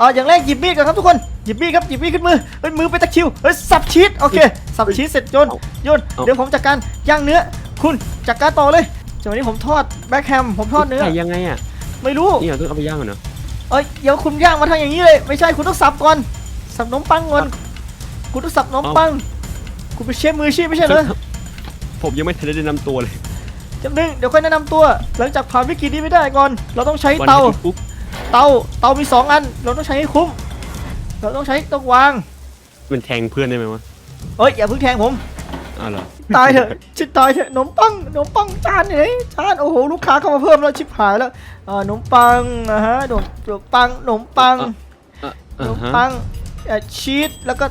อ่าอย่างแรกหยิบมีดก่อนครับทุกคนหยิบมีดครับหยิบมีดขึ้นมือเฮ้ยมือไปตะคริวเฮ้ยสับชีสโอเคสับชีสเสร็จโยนโยนเอาเดี๋ยวผมจัดการย่างเนื้อ คุณจัดการต่อเลยจังหวะนี้ผมทอดแบ็คแฮมผมทอดเนื้อใส่ยังไงอะไม่รู้นี่เราต้องเอาไปย่างก่อนเนาะเอ้ยเดี๋ยวคุณย่างมาทางอย่างนี้เลยไม่ใช่คุณต้องสับก่อนสับขนมปังก่อนคุณต้องสับขนมปังคุณเป็นเชฟมืออาชีพไม่ใช่เหรอผมยังไม่ทันได้แนะนำตัวเลยจำนึงเดี๋ยวค่อยแนะนำตัว หลังจากผ่านวิกฤตนี้ไม่ได้ก่อน เราต้องใช้วันเตาที่ปุ๊บ เตาเตามีสองอัน เราต้องใช้ให้คุ้ม เราต้องใช้ต้องวาง มันแทงเพื่อนได้ไหมวะเอ้ยอย่าเพิ่งแทงผม อ้าวเหรอตายเถอะชิบตายเถอะขนมปังขนมปังจานไหนจานโอ้โหลูกค้าเข้ามาเพิ่มแล้วชิบหายแล้วอ่าขนมปังนะฮะขนมขนมปังขนมปังอะขอ่านมฮะปังเอ่อชีสแล้วก็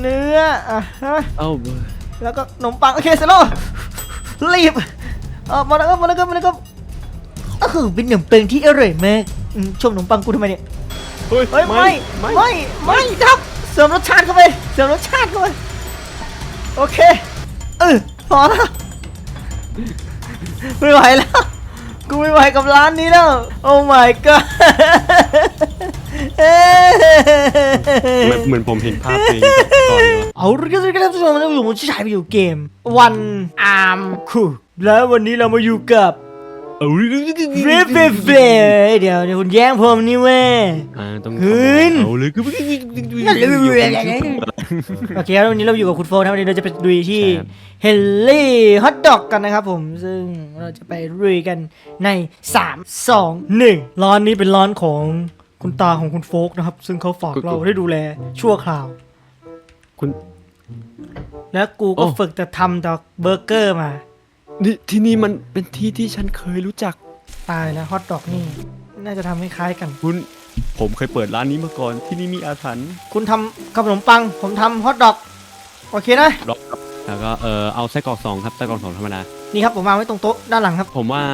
เนื้ออะฮะเอ้าแล้วก็ขนมปังโอเคเสร็จแล้วรีบเออมาแล้วครับมาแล้วครับมาแล้วครับก็คือเป็นขนมปังที่อร่อยมาก อืมชมขนมปังกูทำไมเนี่ย เฮ้ยเฮ้ยไม่ไม่ไม่ครับ เสริมรสชาติเข้าไป เสริมรสชาติเข้าไป โอเค เออพอแล้วไม่ไหวแล้ว กูไม่ไหวกับร้านนี้แล้ว โอ้ my god เหมือนเหมือนผมเห็นภาพตัวเองจากก่อนเลยวะเอาละครับท่านผู้ชมเราอยู่บนที่ฉายวิดีโอเกม วันอาร์มคูแล้ววันนี้เรามาอยู่กับ เอ้ยเฟเฟเฟเดี๋ยวเดี๋ยวคุณแย่งผมนี่เว้ย อ่าต้องเอาเลยคือโอเคแล้ววันนี้เราอยู่กับคุณโฟนนะวันนี้เราจะไปลุยที่เฮลลี่ฮอทดอกกันนะครับผมซึ่งเราจะไปลุยกันใน 3 2 1 ร้านนี้เป็นร้านของคุณตาของคุณโฟกนะครับ ซึ่งเขาฝากเราให้ดูแลชั่วคราว คุณ แล้วกูก็ฝึกแต่ทำแต่เบอร์เกอร์มา นี่ที่นี่มันเป็นที่ที่ฉันเคยรู้จัก ตายแล้วฮอทดอกนี่ น่าจะทำให้คล้ายกัน คุณ ผมเคยเปิดร้านนี้มาก่อน ที่นี่มีอาถรรพ์คุณทำขนมปัง ผมทำฮอทดอก โอเคนะ ล็อกครับแล้วก็เออเอาไส้กรอกสองครับไส้กรอกสองธรรมดา นี่ครับผมวางไว้ตรงโต๊ะด้านหลังครับ ผมว่า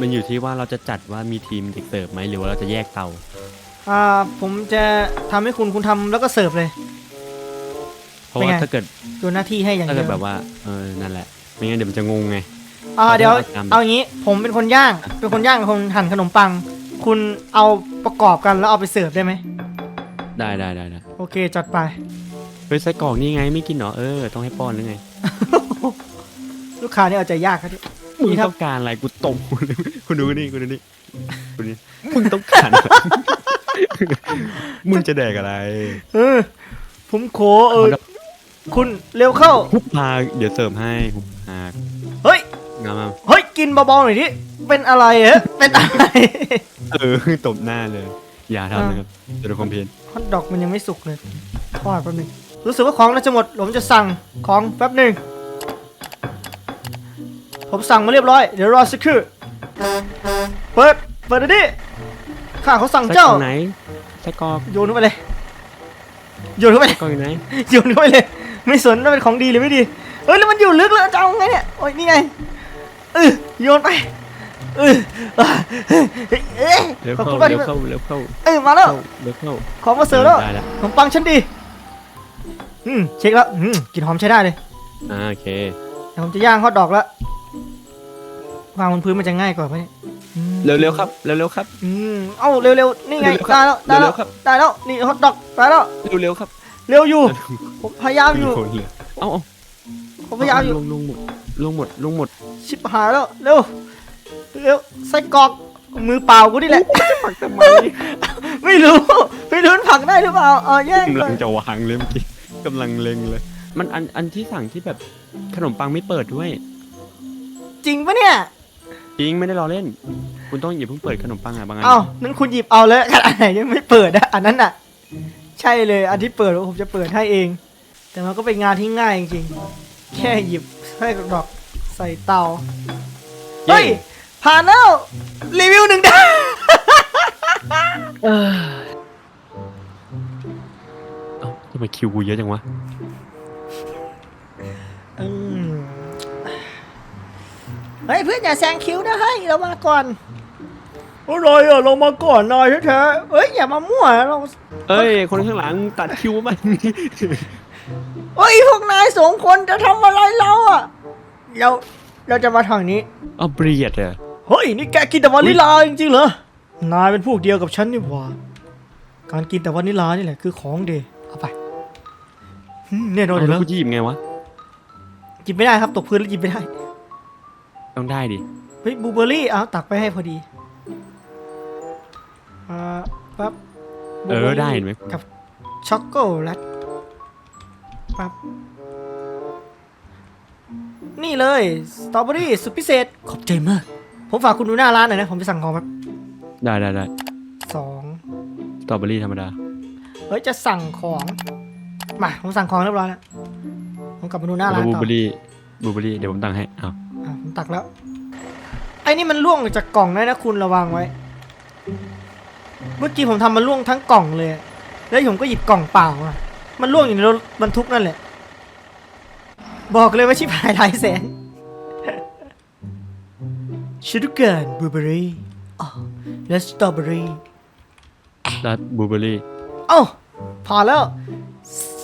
มันอยู่ที่ว่าเราจะจัดว่ามีทีมเด็กเสิร์ฟไหมหรือว่าเราจะแยกเตา อ่า ผมจะทำให้คุณ คุณทำแล้วก็เสิร์ฟเลย เพราะว่าเป็นไง ถ้าเกิด ดูหน้าที่ให้อย่างถ้าเดีเกิยดวแบบว่าเออนั่นแหละไม่งั้นเดี๋ยวมันจะงงไง อ่าเดี๋ยวเอาตามเอาอย่างนี้ผมเป็นคนย่าง เป็นคนย่างเป็นคนหั่นขนมปัง คุณเอาประกอบกันแล้วเอาไปเสิร์ฟได้ไหมได้ได้ได้ได้โอเคจัดไปเฮ้ยไส้กรอกนี่ไงไม่กินเหรอเออต้องให้ป้อนหรือไง ลูกค้านี่เอาใจยากครับที่มึงนี่ครับต้องการอะไรกูตบมึงเลยคุณดูนี่คุณดูนี่คุณนี่มึงต้องการอะไรมึงจะแดกอะไรเออผมขอเออ คุณเร็วเข้าฮุบพาเดี๋ยวเสิร์ฟให้ฮุบพาเฮ้ย งามมากเฮ้ยกินเบาๆหน่อยดิเป็นอะไรเหรอเป็นอะไรเออตบหน้าเลย อย่าทำนะครับจะโดนคอมเพลนฮอทดอกมันยังไม่สุกเลยทอดแป๊บหนึงรู้สึกว่าของน่าจะหมดผมจะสั่งของแป๊บหนึ่งผมสั่งมาเรียบร้อยเดี๋ยวรอสักครู่เปิดเปิดเดี๋ยวนี้ข้าเขาสั่งไส้กรเจ้าอกไหนไส้กรอกโยนเข้าไปเลยโยนเข้าไปเลยไส้กรอกอยู่ไหนโยนเข้าไปเลย ไม่สนว่าเป็นของดีหรือไม่ดีเฮ้ยแล้วมันอยู่ลึกแล้วจะเอาไงเนี่ยโอ้ยนี่ไง เออโยนไปเออเออเอ้ยเร็วขอบเข้าคุณมากเร็ที่วเข้าเร็วเข้าเออมาแล้ว เข้าเร็วเข้าของมาเสิร์ฟแล้วได้แล้วขนมปังฉันดีอืมเช็คแล้วอืมกลิ่นหอมใช้ได้เลยอ่าโอเคเดี๋ยวผมจะย่างฮอทดอกแล้ววางบนพื้นมันจะง่ายกว่าไหมเนี่ยอืมเร็วเร็วๆครับเร็วเร็วๆครับ อืมเอ้าเร็วๆนี่ไงเร็วๆครัได้บแล้วได้แล้วเร็วๆครับ ได้แล้วนี่ฮอทดอกได้แล้วเร็วเร็วๆครับเร็วอยู่ผมพยายามอยู่มีคนเลยเอาเอาผมพยายามอยู่ลงลงหมด ลงหมดลงหมด ชิบหายแล้วเร็วเร็วใส่กรอกมือเปล่ากูนี่แหละปักทำไมไม่รู้ไม่รู้มันผลักได้หรือเปล่าเออแย่งกำก่ลัอนงจะวางเลยเมื่อกี้กำลังเล็งเลย มันอันอันที่สั่งที่แบบขนมปังไม่เปิดด้วย จริงปะเนี่ยจริงไม่ได้รอเล่น คุณต้องอย่าเพิ่งเปิดขนมปังอะบางอันเอ้านั้นคุณหยิบเอาเลยอันไหนยังไม่เปิดอะอันนั้นอะใช่เลยอันที่เปิดผมจะเปิดให้เอง แต่มันก็เป็นงานที่ง่ายจริงๆแค่หยิบ ใส่ดอกใส่เตา เฮ้ย ผ่านแล้วรีวิวหนึ่งดาวเออเอ้าทำไมคิวกูเยอะจังวะ อืมเฮ้ยเพื่อนอย่าแซงคิวนะเฮ้ยเรามาก่อนอะไรอะเรามาก่อนนายแท้ๆเฮ้ยอย่ามามั่วเราเอ้ย คนข้างหลังตัดคิวมัน เฮ้ยพวกนายสองคนจะทำอะไรเราอะเราเราจะมาทางนี้ เอาเบรียดเหรอเฮ้ยนี่แกกินแต่วานิลาจริงๆเหรอนายเป็นพวกเดียวกับฉันนี่หว่าการกินแต่วานิลลานี่แหละคือของเดเอาไปอืมแน่นอนอยู่แล้แล้ววกูจะหยิบไงวะหยิบไม่ได้ครับตกพื้นแล้วหยิบไม่ได้ต้องได้ดิ เฮ้ยบลูเบอร์รี่เอาตักไปให้พอดีอ่าปั๊บเออได้เห็นไหม กับช็อกโกแลต ปั๊บนี่เลยสตรอเบอรี่สุดพิเศษ ขอบใจมาก ผมฝากคุณดูหน้าร้านหน่อยนะ ผมไปสั่งของแบบได้ได้ได้สองสตรอเบอรี่ธรรมดา เฮ้ย จะสั่งของ มา ผมสั่งของเรียบร้อยแล้ว ผมกลับมาดูหน้าแล้วร้านบลูต่อเบอรี่บลูเบอรี่ เดี๋ยวผมตั้งให้เอาอะผมตักแล้ว ไอ้นี่มันล่วงออกจากกล่องได้นะคุณระวังไว้ เมื่อกี้ผมทำมันล่วงทั้งกล่องเลย แล้วผมก็หยิบกล่องเปล่าอะ มันล่วงอยู่ในรถบรรทุกนั่นแหละ บอกเลยว่าชิบหายหลายแสนชูดูเกินบลูเบอรี่และสตรอเบอรี่แล้วบลูเบอรี่เอ้าพอแล้ว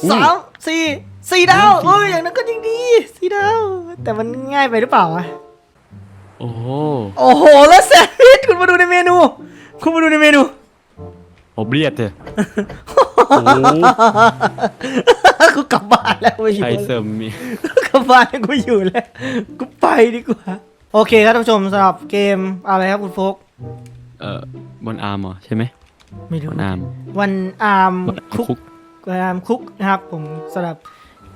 อุ้ยสามสี่สี่ดาวโอ้ยอย่างนั้นก็ยังดีสี่ดาว แต่มันง่ายไปหรือเปล่าวะโอ้โหโอ้โหแล้วแซนด์วิชคุณมาดูในเมนู คุณมาดูในเมนูผมเรียดเถอะโอ้โห กูกลับบ้านแล้วไม่อยู่ไทยแล้วเสริมมีกลับบ้านกูอยู่แล้วกูไปดีกว่า โอเคครับท่านผู้ชมสำหรับเกมอะไรครับคุณโฟกเอ่อบนอาร์มเหรอใช่ไหมไม่บรู้นอาร์มวันอาร์มบนอาร์มคุก คุกวันอาร์มคุกนะครับผมสำหรับ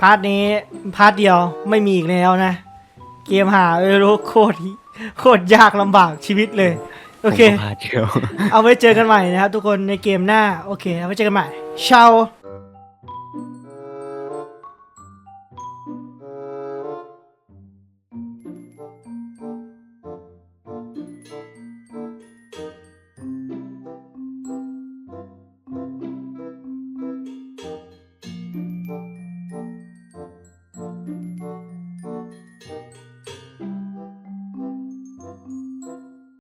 พาร์ทนี้พาร์ทเดียวไม่มีอีกแล้วนะ เกมหาเออรู้โคตรโคตรยากลำบากชีวิตเลย โอเค ผมก็พลาดเดียว เอาไว้เจอกันใหม่นะครับทุกคนในเกมหน้า โอเค เอาไว้เจอกันใหม่ชาว